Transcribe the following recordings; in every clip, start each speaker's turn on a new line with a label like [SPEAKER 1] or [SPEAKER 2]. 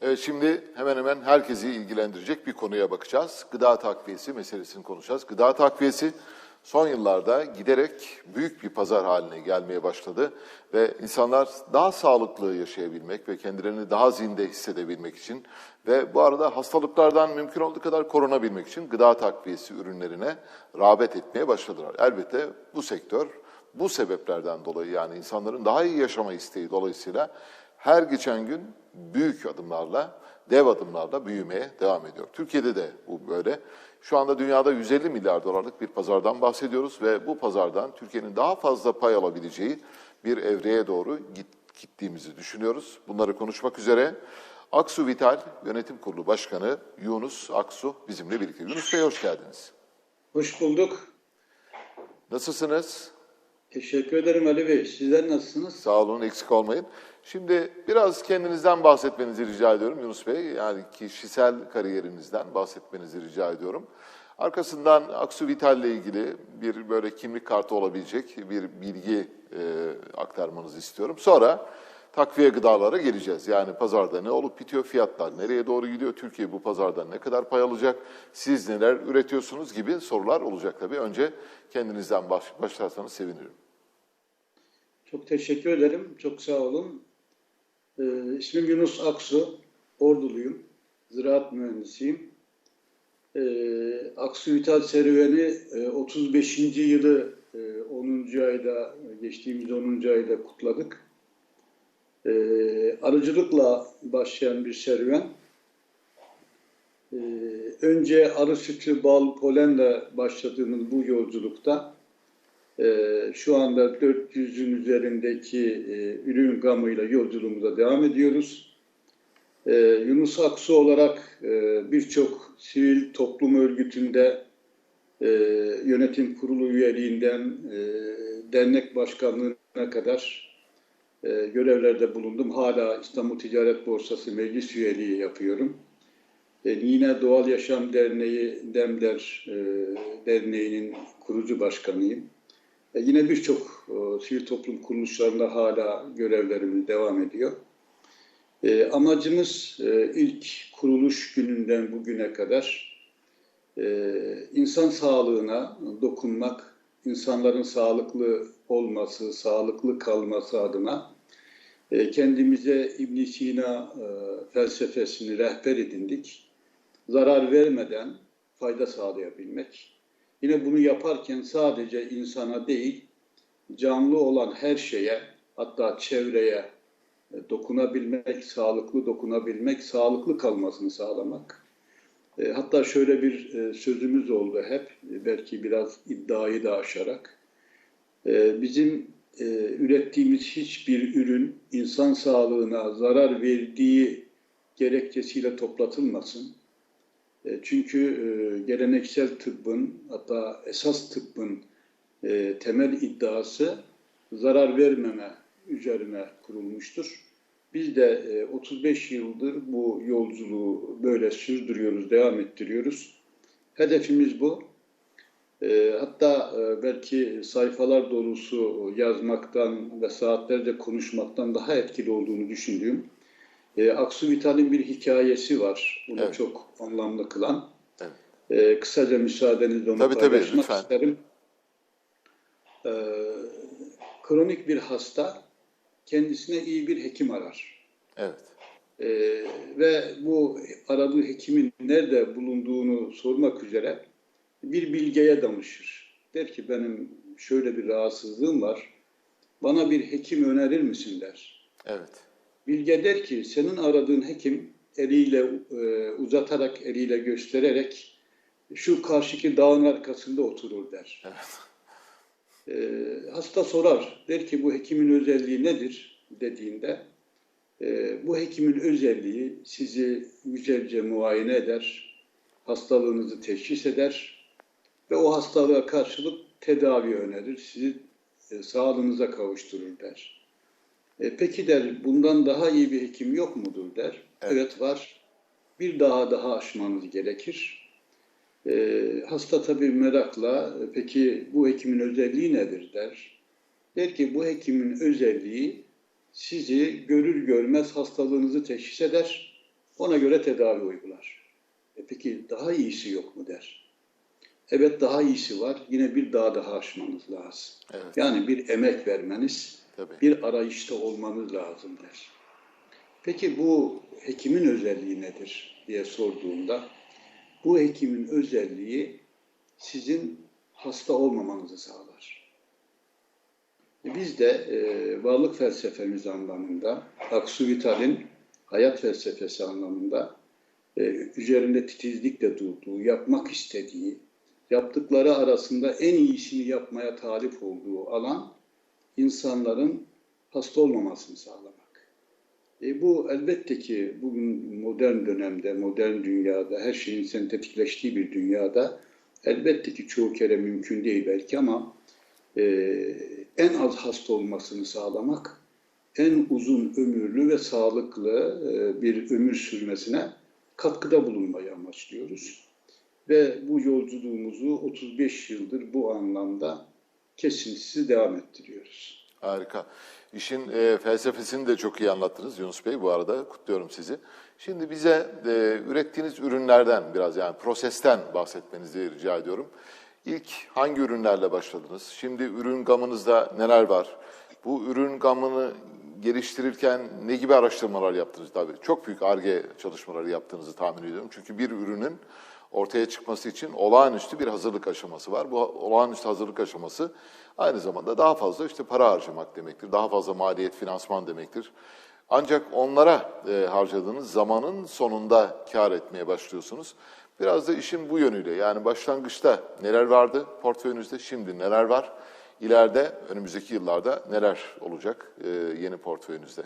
[SPEAKER 1] Şimdi hemen hemen herkesi ilgilendirecek bir konuya bakacağız. Gıda takviyesi meselesini konuşacağız. Gıda takviyesi son yıllarda giderek büyük bir pazar haline gelmeye başladı ve insanlar daha sağlıklı yaşayabilmek ve kendilerini daha zinde hissedebilmek için ve bu arada hastalıklardan mümkün olduğu kadar korunabilmek için gıda takviyesi ürünlerine rağbet etmeye başladılar. Elbette bu sektör bu sebeplerden dolayı yani insanların daha iyi yaşama isteği dolayısıyla her geçen gün büyük adımlarla, dev adımlarla büyümeye devam ediyor. Türkiye'de de bu böyle. Şu anda dünyada 150 milyar dolarlık bir pazardan bahsediyoruz ve bu pazardan Türkiye'nin daha fazla pay alabileceği bir evreye doğru git, gittiğimizi düşünüyoruz. Bunları konuşmak üzere Aksu Vital Yönetim Kurulu Başkanı Yunus Aksu bizimle birlikte. Yunus Bey hoş geldiniz.
[SPEAKER 2] Hoş bulduk.
[SPEAKER 1] Nasılsınız?
[SPEAKER 2] Teşekkür ederim Ali Bey. Sizler nasılsınız?
[SPEAKER 1] Sağ olun, eksik olmayın. Şimdi biraz kendinizden bahsetmenizi rica ediyorum Yunus Bey. Yani kişisel kariyerinizden bahsetmenizi rica ediyorum. Arkasından Aksu Vital ile ilgili bir böyle kimlik kartı olabilecek bir bilgi e, aktarmanızı istiyorum. Sonra takviye gıdalara geleceğiz. Yani pazarda ne olup bitiyor, fiyatlar nereye doğru gidiyor, Türkiye bu pazardan ne kadar pay alacak, siz neler üretiyorsunuz gibi sorular olacak tabii. Önce kendinizden baş, başlarsanız sevinirim.
[SPEAKER 2] Çok teşekkür ederim. Çok sağ olun. Ee, ismim Yunus Aksu. Orduluyum. Ziraat mühendisiyim. Ee, Aksu Vital serüveni e, 35. yılı e, 10. ayda, geçtiğimiz 10. ayda kutladık. Ee, arıcılıkla başlayan bir serüven. Ee, önce arı sütü, bal, polenle başladığımız bu yolculukta şu anda 400'ün üzerindeki e, ürün gamıyla yolculuğumuza devam ediyoruz. Ee, Yunus Aksu olarak e, birçok sivil toplum örgütünde e, yönetim kurulu üyeliğinden dernek başkanlığına kadar görevlerde bulundum. Hala İstanbul Ticaret Borsası meclis üyeliği yapıyorum. Yine Doğal Yaşam Derneği Demler Derneği'nin kurucu başkanıyım. E, yine birçok e, sivil toplum kuruluşlarında hala görevlerimiz devam ediyor. E, amacımız e, ilk kuruluş gününden bugüne kadar e, insan sağlığına dokunmak, insanların sağlıklı olması, sağlıklı kalması adına e, kendimize İbn Sina e, felsefesini rehber edindik. Zarar vermeden fayda sağlayabilmek Yine bunu yaparken sadece insana değil, canlı olan her şeye, hatta çevreye e, dokunabilmek, sağlıklı dokunabilmek, sağlıklı kalmasını sağlamak. E, hatta şöyle bir e, sözümüz oldu hep, belki biraz iddiayı da aşarak. Bizim ürettiğimiz hiçbir ürün insan sağlığına zarar verdiği gerekçesiyle toplatılmasın çünkü e, geleneksel tıbbın hatta esas tıbbın e, temel iddiası zarar vermeme üzerine kurulmuştur. Biz de 35 yıldır bu yolculuğu böyle sürdürüyoruz, devam ettiriyoruz. Hedefimiz bu. Hatta belki sayfalar dolusu yazmaktan ve saatlerce konuşmaktan daha etkili olduğunu düşündüğüm e, Aksu Vital'in bir hikayesi var. Bunu evet. çok anlamlı kılan. Evet. E, kısaca müsaadenizle onu tabii, paylaşmak tabii, isterim. E, kronik bir hasta kendisine iyi bir hekim arar.
[SPEAKER 1] Evet.
[SPEAKER 2] E, ve bu aradığı hekimin nerede bulunduğunu sormak üzere bir bilgeye danışır. Der ki benim şöyle bir rahatsızlığım var. Bana bir hekim önerir misin der.
[SPEAKER 1] Evet.
[SPEAKER 2] Bilge der ki senin aradığın hekim eliyle e, uzatarak, eliyle göstererek şu karşıki dağın arkasında oturur der. Evet. E, hasta sorar, der ki bu hekimin özelliği nedir dediğinde e, bu hekimin özelliği sizi güzelce muayene eder, hastalığınızı teşhis eder ve o hastalığa karşılık tedavi önerir, sizi e, sağlığınıza kavuşturur der. E, peki der bundan daha iyi bir hekim yok mudur der. Evet, evet var. Bir daha daha aşmanız gerekir. E, hasta tabii merakla e, peki bu hekimin özelliği nedir der. Der ki bu hekimin özelliği sizi görür görmez hastalığınızı teşhis eder. Ona göre tedavi uygular. E peki daha iyisi yok mu der. Evet daha iyisi var. Yine bir daha daha aşmanız lazım.
[SPEAKER 1] Evet.
[SPEAKER 2] Yani bir emek vermeniz,
[SPEAKER 1] Tabii.
[SPEAKER 2] bir arayışta olmanız lazım der. Peki bu hekimin özelliği nedir diye sorduğumda bu hekimin özelliği sizin hasta olmamanızı sağlar. E Biz de e, varlık felsefemiz anlamında, Aksu Vital'in hayat felsefesi anlamında e, üzerinde titizlikle durduğu, yapmak istediği, yaptıkları arasında en iyisini yapmaya talip olduğu alan insanların hasta olmamasını sağlamak. E bu elbette ki bugün modern dönemde, modern dünyada, her şeyin sentetikleştiği bir dünyada elbette ki çoğu kere mümkün değil belki ama e, en az hasta olmasını sağlamak, en uzun ömürlü ve sağlıklı e, bir ömür sürmesine katkıda bulunmayı amaçlıyoruz. Ve bu yolculuğumuzu 35 yıldır bu anlamda kesintisiz devam ettiriyoruz.
[SPEAKER 1] Harika. İşin e, felsefesini de çok iyi anlattınız Yunus Bey bu arada. Kutluyorum sizi. Şimdi bize e, ürettiğiniz ürünlerden biraz yani prosesten bahsetmenizi rica ediyorum. İlk hangi ürünlerle başladınız? Şimdi ürün gamınızda neler var? Bu ürün gamını geliştirirken ne gibi araştırmalar yaptınız? Tabii çok büyük ARGE çalışmaları yaptığınızı tahmin ediyorum. Çünkü bir ürünün ortaya çıkması için olağanüstü bir hazırlık aşaması var. Bu olağanüstü hazırlık aşaması aynı zamanda daha fazla işte para harcamak demektir. Daha fazla maliyet, finansman demektir. Ancak onlara e, harcadığınız zamanın sonunda kar etmeye başlıyorsunuz. Biraz da işin bu yönüyle yani başlangıçta neler vardı portföyünüzde, şimdi neler var? İleride önümüzdeki yıllarda neler olacak e, yeni portföyünüzde?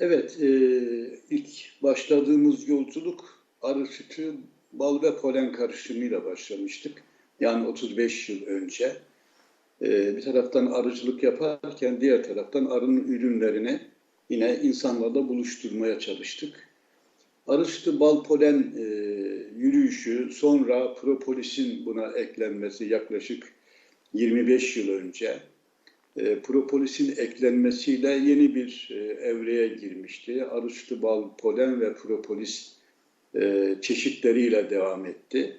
[SPEAKER 2] Evet, e, ilk başladığımız yolculuk arı sütü, bal ve polen karışımıyla başlamıştık. Yani 35 yıl önce. E, bir taraftan arıcılık yaparken diğer taraftan arının ürünlerini yine insanlarla buluşturmaya çalıştık. Arı sütü, bal, polen e, yürüyüşü, sonra propolisin buna eklenmesi yaklaşık 25 yıl önce e, propolisin eklenmesiyle yeni bir e, evreye girmişti. Arı sütü, bal, polen ve propolis e, çeşitleriyle devam etti.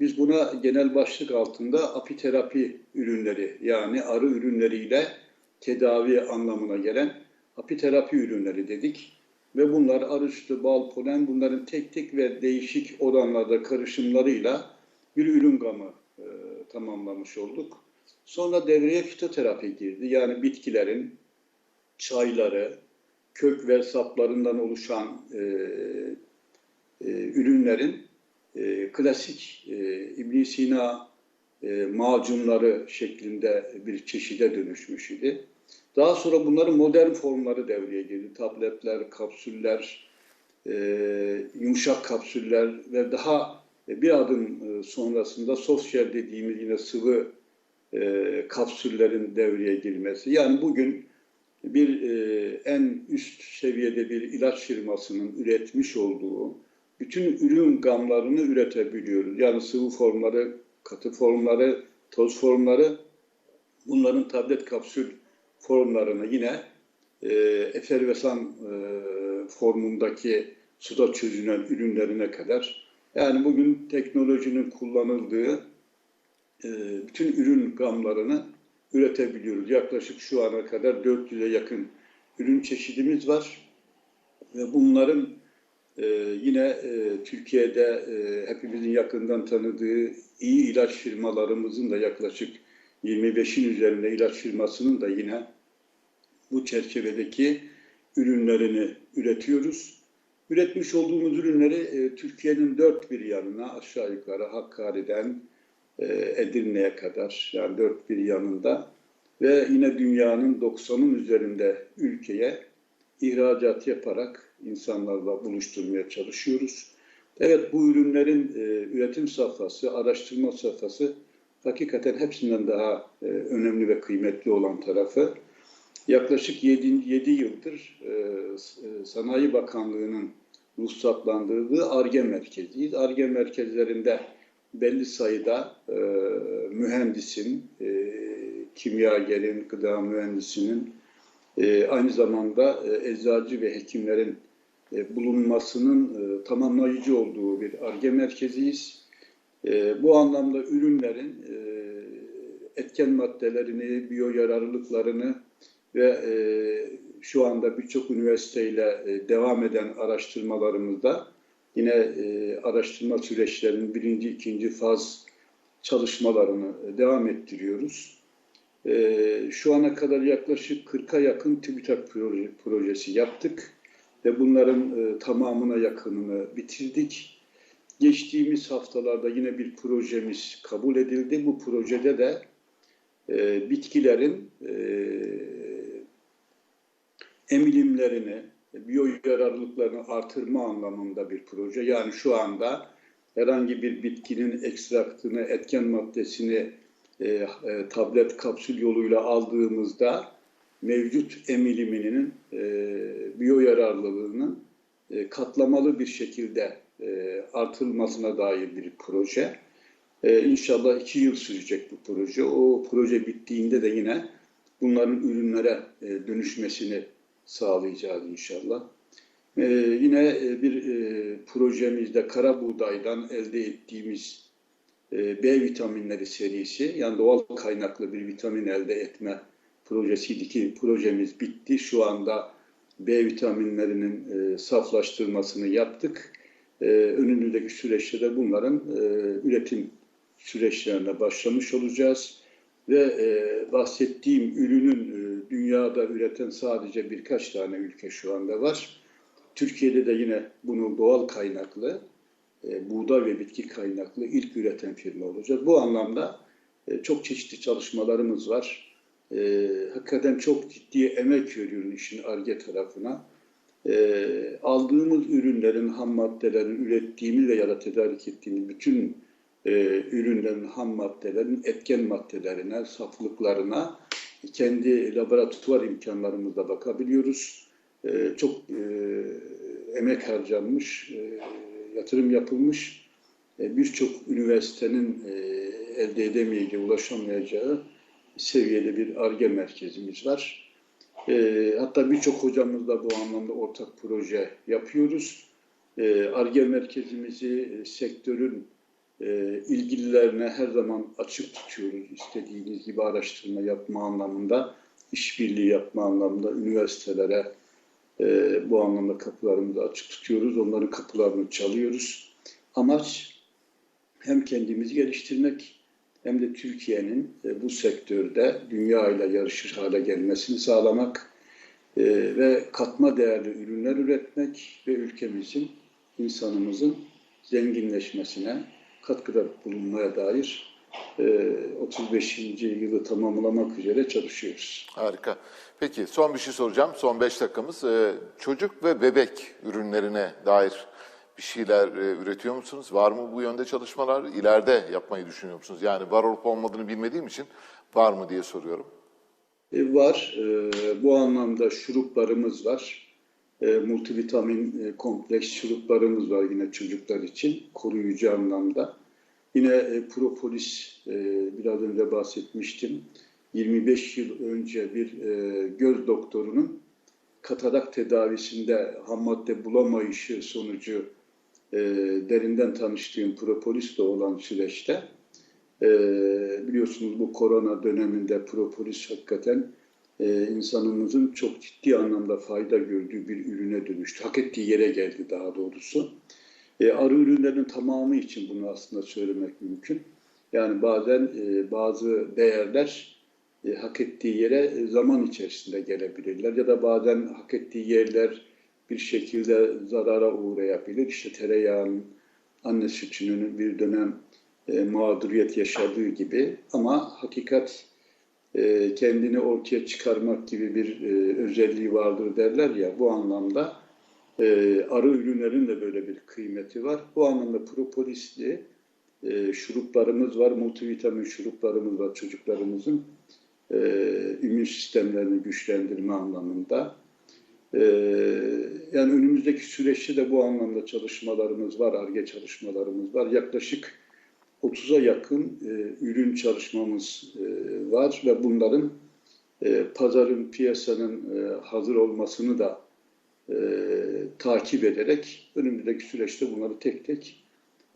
[SPEAKER 2] Biz buna genel başlık altında apiterapi ürünleri yani arı ürünleriyle tedavi anlamına gelen apiterapi ürünleri dedik. Ve bunlar arı sütü, bal, polen bunların tek tek ve değişik oranlarda karışımlarıyla bir ürün gamı e, tamamlamış olduk. Sonra devreye fitoterapi girdi. Yani bitkilerin çayları, kök ve saplarından oluşan e, e, ürünlerin e, klasik e, ibn Sina e, macunları şeklinde bir çeşide dönüşmüş idi. Daha sonra bunların modern formları devreye girdi. Tabletler, kapsüller, e, yumuşak kapsüller ve daha bir adım e, sonrasında sosyal dediğimiz yine sıvı e, kapsüllerin devreye girmesi. Yani bugün bir e, en üst seviyede bir ilaç firmasının üretmiş olduğu bütün ürün gamlarını üretebiliyoruz. Yani sıvı formları, katı formları, toz formları bunların tablet kapsül formlarını yine e, efervesan e, formundaki suda çözünen ürünlerine kadar yani bugün teknolojinin kullanıldığı e, bütün ürün gamlarını üretebiliyoruz. Yaklaşık şu ana kadar 400'e yakın ürün çeşidimiz var ve bunların e, yine e, Türkiye'de e, hepimizin yakından tanıdığı iyi ilaç firmalarımızın da yaklaşık 25'in üzerinde ilaç firmasının da yine bu çerçevedeki ürünlerini üretiyoruz. Üretmiş olduğumuz ürünleri e, Türkiye'nin dört bir yanına aşağı yukarı Hakkari'den e, Edirne'ye kadar yani dört bir yanında ve yine dünyanın 90'ın üzerinde ülkeye ihracat yaparak insanlarla buluşturmaya çalışıyoruz. Evet bu ürünlerin e, üretim safhası, araştırma safhası hakikaten hepsinden daha e, önemli ve kıymetli olan tarafı. Yaklaşık 7, 7 yıldır e, e, Sanayi Bakanlığı'nın ruhsatlandırdığı ARGE merkeziyiz. ARGE merkezlerinde belli sayıda e, mühendisin, e, kimyagerin, gıda mühendisinin, e, aynı zamanda e, eczacı ve hekimlerin e, bulunmasının e, tamamlayıcı olduğu bir ARGE merkeziyiz. E, bu anlamda ürünlerin e, etken maddelerini, biyoyararlılıklarını ve e, şu anda birçok üniversiteyle e, devam eden araştırmalarımızda yine e, araştırma süreçlerinin birinci, ikinci faz çalışmalarını e, devam ettiriyoruz. E, şu ana kadar yaklaşık 40'a yakın TÜBİTAK proje, projesi yaptık ve bunların e, tamamına yakınını bitirdik. Geçtiğimiz haftalarda yine bir projemiz kabul edildi. Bu projede de e, bitkilerin e, emilimlerini, biyoyararlılıklarını artırma anlamında bir proje. Yani şu anda herhangi bir bitkinin ekstraktını, etken maddesini e, e, tablet kapsül yoluyla aldığımızda mevcut emiliminin e, biyoyararlılığının e, katlamalı bir şekilde e, artırılmasına dair bir proje. E, inşallah iki yıl sürecek bu proje. O proje bittiğinde de yine bunların ürünlere e, dönüşmesini sağlayacağız inşallah. E, yine e, bir e, projemizde kara buğdaydan elde ettiğimiz B vitaminleri serisi, yani doğal kaynaklı bir vitamin elde etme projesiydi ki projemiz bitti. Şu anda B vitaminlerinin e, saflaştırmasını yaptık. E, önümüzdeki süreçte de bunların e, üretim süreçlerine başlamış olacağız. Ve e, bahsettiğim ürünün e, dünyada üreten sadece birkaç tane ülke şu anda var. Türkiye'de de yine bunu doğal kaynaklı, e, buğday ve bitki kaynaklı ilk üreten firma olacak. Bu anlamda e, çok çeşitli çalışmalarımız var. E, hakikaten çok ciddi emek veriyoruz işin ARGE tarafına. E, aldığımız ürünlerin, ham maddelerin ürettiğimiz ve ya da tedarik ettiğimiz bütün e, ürünlerin, ham maddelerin etken maddelerine, saflıklarına kendi laboratuvar imkanlarımızla bakabiliyoruz. Çok emek harcanmış, e, yatırım yapılmış. Birçok üniversitenin e, elde edemeyeceği, ulaşamayacağı seviyede bir ARGE merkezimiz var. E, hatta birçok hocamızla bu anlamda ortak proje yapıyoruz. E, ARGE merkezimizi sektörün ilgililerine her zaman açık tutuyoruz. İstediğiniz gibi araştırma yapma anlamında, işbirliği yapma anlamında üniversitelere e, bu anlamda kapılarımızı açık tutuyoruz. Onların kapılarını çalıyoruz. Amaç hem kendimizi geliştirmek hem de Türkiye'nin e, bu sektörde dünya ile yarışır hale gelmesini sağlamak e, ve katma değerli ürünler üretmek ve ülkemizin, insanımızın zenginleşmesine katkıda bulunmaya dair 35. yılı tamamlamak üzere çalışıyoruz.
[SPEAKER 1] Harika. Peki son bir şey soracağım. Son 5 dakikamız. Ee, çocuk ve bebek ürünlerine dair bir şeyler e, üretiyor musunuz? Var mı bu yönde çalışmalar? İleride yapmayı düşünüyor musunuz? Yani var olup olmadığını bilmediğim için var mı diye soruyorum.
[SPEAKER 2] E, var. E, bu anlamda şuruplarımız var. Multivitamin kompleks şuruplarımız var yine çocuklar için koruyucu anlamda. Yine e, propolis e, biraz önce bahsetmiştim. 25 yıl önce bir e, göz doktorunun katarak tedavisinde ham madde bulamayışı sonucu e, derinden tanıştığım propolisle olan süreçte e, biliyorsunuz bu korona döneminde propolis hakikaten e, insanımızın çok ciddi anlamda fayda gördüğü bir ürüne dönüştü. Hak ettiği yere geldi daha doğrusu. E, arı ürünlerinin tamamı için bunu aslında söylemek mümkün. Yani bazen e, bazı değerler e, hak ettiği yere e, zaman içerisinde gelebilirler ya da bazen hak ettiği yerler bir şekilde zarara uğrayabilir. İşte tereyağının anne sütünün bir dönem e, mağduriyet yaşadığı gibi ama hakikat e, kendini ortaya çıkarmak gibi bir e, özelliği vardır derler ya bu anlamda e, arı ürünlerin de böyle bir kıymeti var. Bu anlamda propolisli e, şuruplarımız var, multivitamin şuruplarımız var çocuklarımızın e, immün sistemlerini güçlendirme anlamında. E, yani önümüzdeki süreçte de bu anlamda çalışmalarımız var, ARGE çalışmalarımız var. Yaklaşık 30'a yakın e, ürün çalışmamız e, var ve bunların e, pazarın, piyasanın e, hazır olmasını da e, takip ederek önümüzdeki süreçte bunları tek tek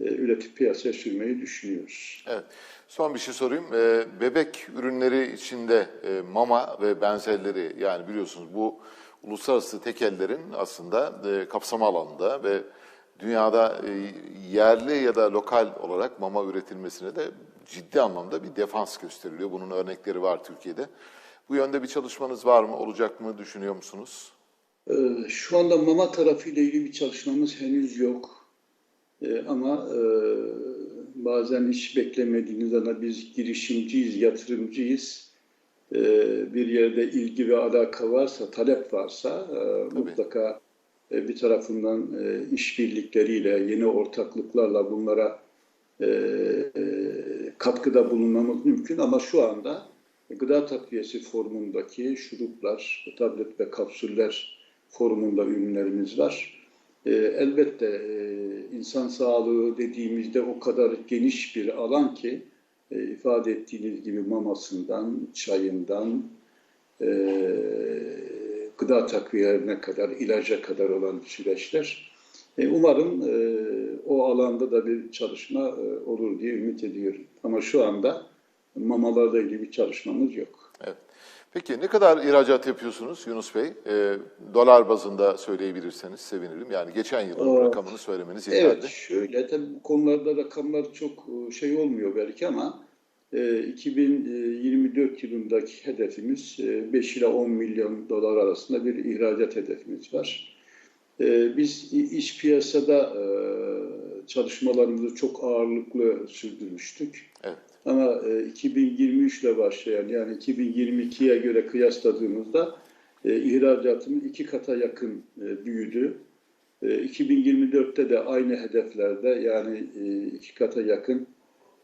[SPEAKER 2] e, üretip piyasaya sürmeyi düşünüyoruz.
[SPEAKER 1] Evet. Son bir şey sorayım. Ee, bebek ürünleri içinde e, mama ve benzerleri yani biliyorsunuz bu uluslararası tekellerin aslında e, kapsama alanında ve dünyada e, yerli ya da lokal olarak mama üretilmesine de ciddi anlamda bir defans gösteriliyor. Bunun örnekleri var Türkiye'de. Bu yönde bir çalışmanız var mı? Olacak mı? Düşünüyor musunuz?
[SPEAKER 2] Ee, Şu anda mama tarafıyla ilgili bir çalışmamız henüz yok. Ee, Ama e, bazen hiç beklemediğiniz anda biz girişimciyiz, yatırımcıyız. Ee, Bir yerde ilgi ve alaka varsa, talep varsa e, mutlaka e, bir tarafından işbirlikleriyle, yeni ortaklıklarla bunlara katkıda bulunmamız mümkün. Ama şu anda gıda takviyesi formundaki şuruplar, tablet ve kapsüller formunda ürünlerimiz var. E, elbette e, insan sağlığı dediğimizde o kadar geniş bir alan ki e, ifade ettiğiniz gibi mamasından, çayından, e, gıda takviyelerine kadar, ilaca kadar olan süreçler. E, umarım e, o alanda da bir çalışma e, olur diye ümit ediyorum. Ama şu anda mamalarla ilgili bir çalışmamız yok.
[SPEAKER 1] Peki ne kadar ihracat yapıyorsunuz Yunus Bey? Ee, dolar bazında söyleyebilirseniz sevinirim. Yani geçen yılın
[SPEAKER 2] Aa,
[SPEAKER 1] rakamını söylemeniz yeterli.
[SPEAKER 2] Evet, şöyle tabii bu konularda rakamlar çok e, şey olmuyor belki ama e, 2024 yılındaki hedefimiz e, 5 ila 10 milyon dolar arasında bir ihracat hedefimiz var. E, Biz iç piyasada e, çalışmalarımızı çok ağırlıklı sürdürmüştük.
[SPEAKER 1] Evet.
[SPEAKER 2] Ama e, 2023 ile başlayan yani 2022'ye göre kıyasladığımızda e, ihracatımız iki kata yakın e, büyüdü. E, 2024'te de aynı hedeflerde yani e, iki kata yakın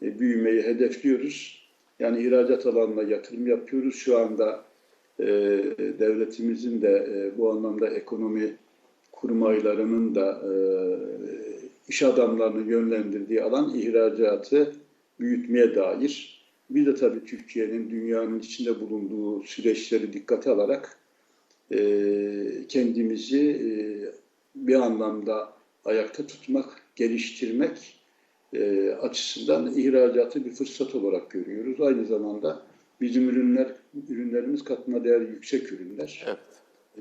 [SPEAKER 2] e, büyümeyi hedefliyoruz. Yani ihracat alanına yatırım yapıyoruz. Şu anda e, devletimizin de e, bu anlamda ekonomi kurmaylarının da e, iş adamlarını yönlendirdiği alan ihracatı büyütmeye dair. Bir de tabii Türkiye'nin dünyanın içinde bulunduğu süreçleri dikkate alarak e, kendimizi e, bir anlamda ayakta tutmak, geliştirmek e, açısından ihracatı bir fırsat olarak görüyoruz. Aynı zamanda bizim ürünler ürünlerimiz katma değeri yüksek ürünler.
[SPEAKER 1] Evet.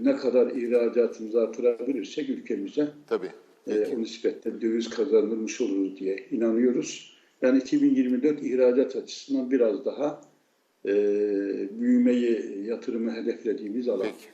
[SPEAKER 2] Ne kadar ihracatımızı artırabilirsek ülkemize
[SPEAKER 1] Tabii.
[SPEAKER 2] e, o nispette döviz kazandırmış oluruz diye inanıyoruz. Yani 2024 ihracat açısından biraz daha e, büyümeyi, yatırımı hedeflediğimiz alan.
[SPEAKER 1] Peki.